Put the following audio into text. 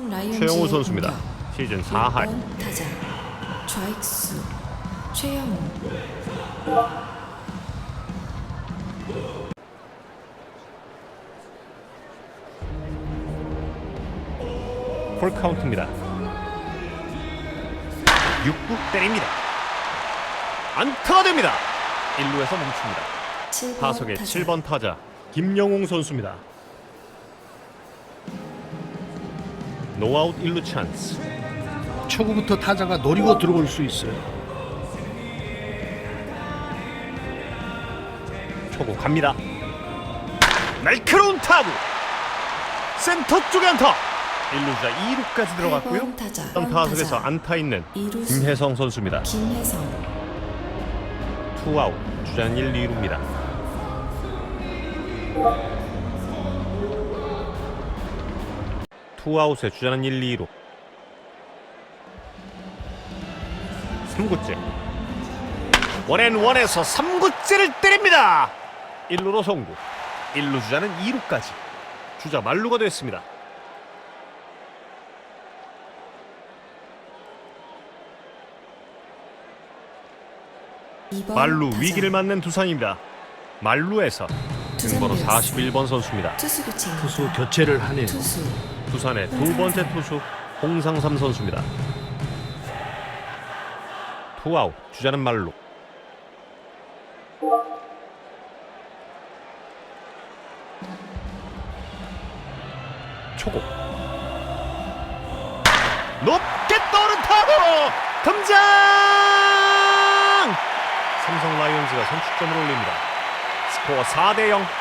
삼성 라이온즈 최영우 선수입니다. 시즌 4할 타자 좌익수 최영우 폴 카운트입니다. 6구 때립니다. 안타가 됩니다. 1루에서 멈춥니다. 7번 타석의 타자 7번 타자 김영웅 선수입니다. 노아웃 1루 찬스. 초구부터 타자가 노리고 들어올 수 있어요. 초구 갑니다. 날카로운 타구. 센터 쪽에 안타. 1루자 2루까지 들어갔고요. 8번 타자 다음 타석에서 안타 있는 이루수 김혜성 선수입니다. 김혜성 투아웃 주자는 1, 2루입니다. 투아웃에 주자는 1, 2루. 3구째. 원앤원에서 3구째를 때립니다. 1루로 송구. 1루 주자는 2루까지. 주자 말루가 됐습니다. 말루 타자. 위기를 맞는 두산입니다. 말루에서 등번호 베어스. 41번 선수입니다. 투수 교체 투수 교체를 하네요. 투수 두산의 두 번째 투수 홍상삼 선수입니다. 투아웃 주자는 말루. 초고. 높게 떠오른 타구! 등장! 삼성 라이온즈가 선취점을 올립니다. 스코어 4대 0